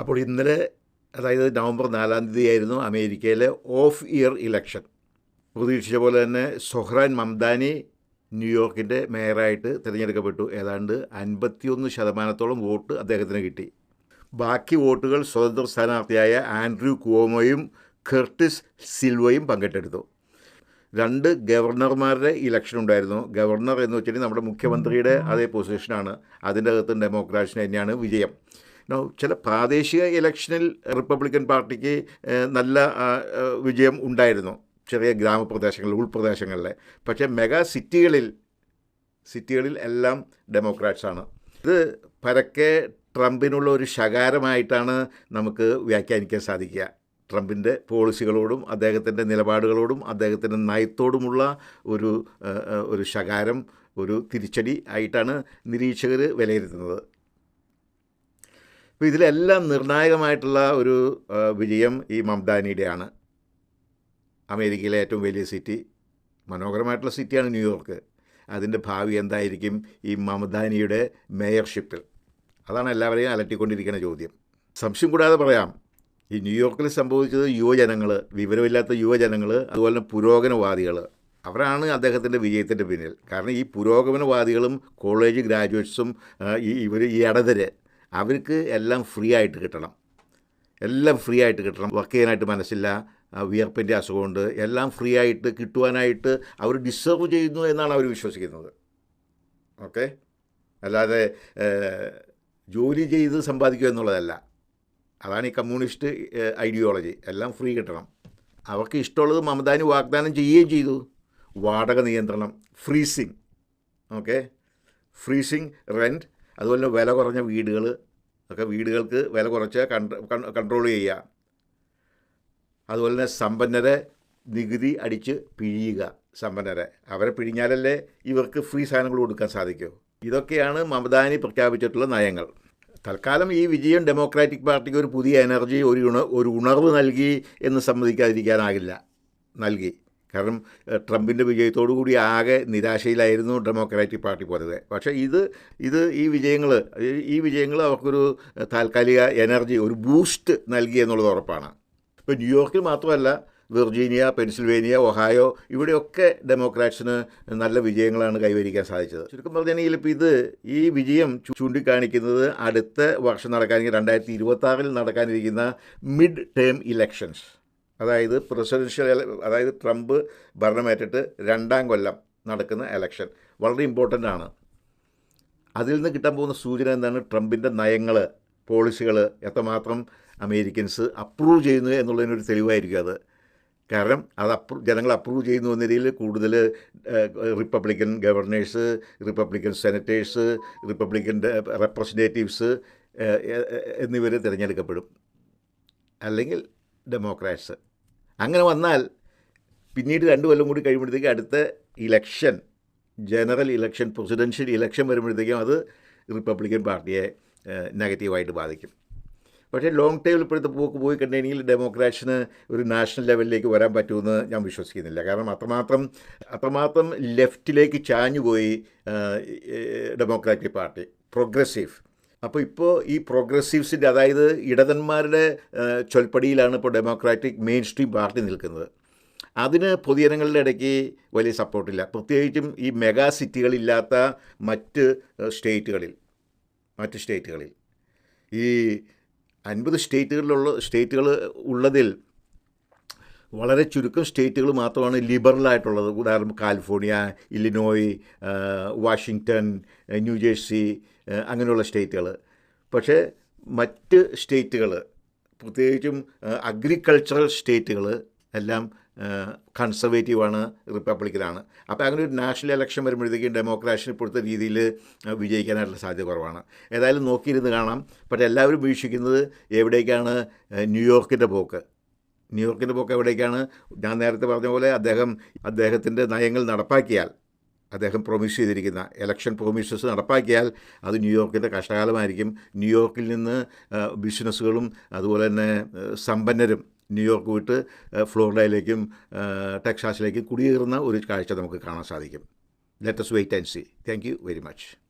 അപ്പോൾ ഇന്നലെ അതായത് നവംബർ നാലാം തീയതി ആയിരുന്നു അമേരിക്കയിലെ ഓഫ് ഇയർ ഇലക്ഷൻ. പ്രതീക്ഷിച്ച പോലെ തന്നെ സൊഹ്റാൻ മംദാനി ന്യൂയോർക്കിന്റെ മേയറായിട്ട് തിരഞ്ഞെടുക്കപ്പെട്ടു. ഏതാണ്ട് അൻപത്തിയൊന്ന് ശതമാനത്തോളം വോട്ട് അദ്ദേഹത്തിന് കിട്ടി. ബാക്കി വോട്ടുകൾ സ്വതന്ത്ര സ്ഥാനാർത്ഥിയായ ആൻഡ്രൂ കുവോമോയും കെർട്ടിസ് സിൽവയും പങ്കിട്ടെടുത്തു. രണ്ട് ഗവർണർമാരുടെ ഇലക്ഷൻ ഉണ്ടായിരുന്നു. ഗവർണർ എന്ന് വെച്ചിട്ടുണ്ടെങ്കിൽ നമ്മുടെ മുഖ്യമന്ത്രിയുടെ അതേ പൊസിഷനാണ്. അതിന്റെ അകത്ത് ഡെമോക്രാറ്റ്സിന് തന്നെയാണ് വിജയം. ചില പ്രാദേശിക ഇലക്ഷനിൽ റിപ്പബ്ലിക്കൻ പാർട്ടിക്ക് നല്ല വിജയം ഉണ്ടായിരുന്നു. ചെറിയ ഗ്രാമപ്രദേശങ്ങളിൽ ഉൾപ്രദേശങ്ങളിലെ. പക്ഷേ മെഗാ സിറ്റികളിൽ സിറ്റികളിൽ എല്ലാം ഡെമോക്രാറ്റ്സാണ് ഇത് പരക്കെ ട്രംപിനുള്ള ഒരു ശകാരമായിട്ടാണ് നമുക്ക് വ്യാഖ്യാനിക്കാൻ സാധിക്കുക. ട്രംപിന്റെ പോളിസികളോടും അദ്ദേഹത്തിന്റെ നിലപാടുകളോടും അദ്ദേഹത്തിന്റെ നയത്തോടുമുള്ള ഒരു ഒരു ശകാരം ഒരു തിരിച്ചടി ആയിട്ടാണ് നിരീക്ഷകർ വിലയിരുത്തുന്നത്. അപ്പോൾ ഇതിലെല്ലാം നിർണായകമായിട്ടുള്ള ഒരു വിജയം ഈ മംദാനിയുടെയാണ്. അമേരിക്കയിലെ ഏറ്റവും വലിയ സിറ്റി മനോഹരമായിട്ടുള്ള സിറ്റിയാണ് ന്യൂയോർക്ക്. അതിന്റെ ഭാവി എന്തായിരിക്കും ഈ മമദാനിയുടെ മേയർഷിപ്പിൽ? അതാണ് എല്ലാവരെയും അലട്ടിക്കൊണ്ടിരിക്കുന്ന ചോദ്യം. സംശയം കൂടാതെ പറയാം ഈ ന്യൂയോർക്കിൽ സംഭവിച്ചത് യുവജനങ്ങൾ വിവരമില്ലാത്ത യുവജനങ്ങൾ അതുപോലെ തന്നെ പുരോഗമനവാദികൾ അവരാണ് അദ്ദേഹത്തിന്റെ വിജയത്തിന്റെ പിന്നിൽ. കാരണം ഈ പുരോഗമനവാദികളും കോളേജ് ഗ്രാജുവേറ്റ്സും ഈ ഇവർ ഈ ഇടതര് അവർക്ക് എല്ലാം ഫ്രീ ആയിട്ട് കിട്ടണം. എല്ലാം ഫ്രീ ആയിട്ട് കിട്ടണം. വർക്ക് ചെയ്യാനായിട്ട് മനസ്സില്ല വിയർപ്പിന്റെ അസുഖമുണ്ട്. എല്ലാം ഫ്രീ ആയിട്ട് കിട്ടുവാനായിട്ട് അവർ ഡിസേർവ് ചെയ്യുന്നു എന്നാണ് അവർ വിശ്വസിക്കുന്നത്. ഓക്കെ? അല്ലാതെ ജോലി ചെയ്ത് സമ്പാദിക്കുക എന്നുള്ളതല്ല. അതാണ് ഈ കമ്മ്യൂണിസ്റ്റ് ഐഡിയോളജി. എല്ലാം ഫ്രീ കിട്ടണം. അവർക്ക് ഇഷ്ടമുള്ളത് മമതാനി വാഗ്ദാനം ചെയ്യുകയും ചെയ്തു. വാടക നിയന്ത്രണം ഫ്രീസിങ്. ഓക്കെ? ഫ്രീസിങ് റെന്റ് അതുപോലെ വില കുറഞ്ഞ വീടുകൾ ഒക്കെ വീടുകൾക്ക് വില കുറച്ച് കൺട്രോൾ ചെയ്യുക. അതുപോലെ തന്നെ സമ്പന്നരെ നികുതി അടിച്ച് പിഴിയുക സമ്പന്നരെ. അവരെ പിഴിഞ്ഞാലല്ലേ ഇവർക്ക് ഫ്രീ സാധനങ്ങൾ കൊടുക്കാൻ സാധിക്കൂ. ഇതൊക്കെയാണ് മമതാനി പ്രഖ്യാപിച്ചിട്ടുള്ള നയങ്ങൾ. തൽക്കാലം ഈ വിജയം ഡെമോക്രാറ്റിക് പാർട്ടിക്ക് ഒരു പുതിയ എനർജി ഒരു ഒരു ഉണർവ് നൽകി എന്ന് സമ്മതിക്കാതിരിക്കാനാകില്ല. നൽകി. കാരണം ട്രംപിന്റെ വിജയത്തോടു കൂടി ആകെ നിരാശയിലായിരുന്നു ഡെമോക്രാറ്റിക് പാർട്ടി പൊതുവെ പക്ഷേ ഇത് ഇത് ഈ വിജയങ്ങൾ ഈ വിജയങ്ങൾ അവർക്കൊരു താൽക്കാലിക എനർജി ഒരു ബൂസ്റ്റ് നൽകി എന്നുള്ളത് ഉറപ്പാണ്. ഇപ്പോൾ ന്യൂയോർക്കിൽ മാത്രമല്ല വെർജീനിയ പെൻസിൽവേനിയ ഒഹായോ ഇവിടെയൊക്കെ ഡെമോക്രാറ്റ്സിന് നല്ല വിജയങ്ങളാണ് കൈവരിക്കാൻ സാധിച്ചത്. ചുരുക്കം പറഞ്ഞാൽ ഇപ്പോൾ ഇത് ഈ വിജയം ചൂണ്ടിക്കാണിക്കുന്നത് അടുത്ത വർഷം നടക്കാനിരിക്കുന്ന രണ്ടായിരത്തി ഇരുപത്തി നടക്കാനിരിക്കുന്ന മിഡ് ടേം ഇലക്ഷൻസ്. അതായത് പ്രസിഡൻഷ്യൽ അതായത് ട്രംപ് ഭരണമേറ്റിട്ട് രണ്ടാം കൊല്ലം നടക്കുന്ന എലക്ഷൻ വളരെ ഇമ്പോർട്ടന്റ് ആണ്. അതിൽ നിന്ന് കിട്ടാൻ പോകുന്ന സൂചന എന്താണ്? ട്രംപിന്റെ നയങ്ങൾ പോളിസികൾ എത്രമാത്രം അമേരിക്കൻസ് അപ്രൂവ് ചെയ്യുന്നു എന്നുള്ളതിനൊരു തെളിവായിരിക്കും അത്. കാരണം അത് അപ്രൂ ജനങ്ങൾ അപ്രൂവ് ചെയ്യുന്നു എന്ന രീതിയിൽ കൂടുതൽ Republican governors Republican senators Republican representatives എന്നിവർ തിരഞ്ഞെടുക്കപ്പെടും. അല്ലെങ്കിൽ ഡെമോക്രാറ്റ്സ് അങ്ങനെ വന്നാൽ പിന്നീട് രണ്ട് കൊല്ലം കൂടി കഴിയുമ്പോഴത്തേക്ക് അടുത്ത election general election presidential election വരുമ്പോഴത്തേക്കും അത് റിപ്പബ്ലിക്കൻ പാർട്ടിയെ നെഗറ്റീവായിട്ട് ബാധിക്കും. പക്ഷേ ലോങ് ടൈമിൽ ഇപ്പോഴത്തെ പോക്ക് പോയി കണ്ടെങ്കിൽ ഡെമോക്രാറ്റ്സിന് ഒരു നാഷണൽ ലെവലിലേക്ക് വരാൻ പറ്റുമെന്ന് ഞാൻ വിശ്വസിക്കുന്നില്ല. കാരണം അത്രമാത്രം അത്രമാത്രം ലെഫ്റ്റിലേക്ക് ചാഞ്ഞുപോയി ഡെമോക്രാറ്റിക് പാർട്ടി പ്രോഗ്രസീവ് അപ്പോൾ ഇപ്പോൾ ഈ പ്രോഗ്രസീവ്സിന്റെ അതായത് ഇടതന്മാരുടെ ചൊൽപ്പടിയിലാണ് ഇപ്പോൾ ഡെമോക്രാറ്റിക് മെയിൻ സ്ട്രീം പാർട്ടി നിൽക്കുന്നത്. അതിന് പൊതുജനങ്ങളുടെ ഇടയ്ക്ക് വലിയ സപ്പോർട്ടില്ല. പ്രത്യേകിച്ചും ഈ മെഗാ സിറ്റികളില്ലാത്ത മറ്റ് സ്റ്റേറ്റുകളിൽ മറ്റ് സ്റ്റേറ്റുകളിൽ ഈ അൻപത് സ്റ്റേറ്റുകളിലുള്ള സ്റ്റേറ്റുകൾ ഉള്ളതിൽ വളരെ ചുരുക്കം സ്റ്റേറ്റുകൾ മാത്രമാണ് ലിബറലായിട്ടുള്ളത്. ഉദാഹരണം കാലിഫോർണിയ ഇല്ലിനോയ് വാഷിങ്ടൺ ന്യൂജേഴ്സി അങ്ങനെയുള്ള സ്റ്റേറ്റുകൾ. പക്ഷേ മറ്റ് സ്റ്റേറ്റുകൾ പ്രത്യേകിച്ചും അഗ്രികൾച്ചറൽ സ്റ്റേറ്റുകൾ എല്ലാം കൺസർവേറ്റീവാണ് റിപ്പബ്ലിക്കനാണ്. അപ്പോൾ അങ്ങനെ ഒരു നാഷണൽ ഇലക്ഷൻ വരുമ്പോഴത്തേക്കും ഡെമോക്രാറ്റിന് ഇപ്പോഴത്തെ രീതിയിൽ വിജയിക്കാനായിട്ടുള്ള സാധ്യത കുറവാണ്. ഏതായാലും നോക്കിയിരുന്ന് കാണാം. പക്ഷേ എല്ലാവരും വീക്ഷിക്കുന്നത് എവിടേക്കാണ് ന്യൂയോർക്കിന്റെ പോക്ക്. ന്യൂയോർക്കിന്റെ പോക്ക് എവിടേക്കാണ്? ഞാൻ നേരത്തെ പറഞ്ഞ പോലെ അദ്ദേഹം അദ്ദേഹത്തിന്റെ നയങ്ങൾ നടപ്പാക്കിയാൽ അദ്ദേഹം പ്രൊമിസ് ചെയ്തിരിക്കുന്ന ഇലക്ഷൻ പ്രൊമിസസ് നടപ്പാക്കിയാൽ അത് ന്യൂയോർക്കിന്റെ കഷ്ടകാലമായിരിക്കും. ന്യൂയോർക്കിൽ നിന്ന് ബിസിനസ്സുകളും അതുപോലെ തന്നെ സമ്പന്നരും ന്യൂയോർക്ക് വിട്ട് ഫ്ലോറിഡയിലേക്കും ടെക്സാസിലേക്കും കുടിയേറുന്ന ഒരു കാഴ്ച നമുക്ക് കാണാൻ സാധിക്കും. Let's wait and see thank you very much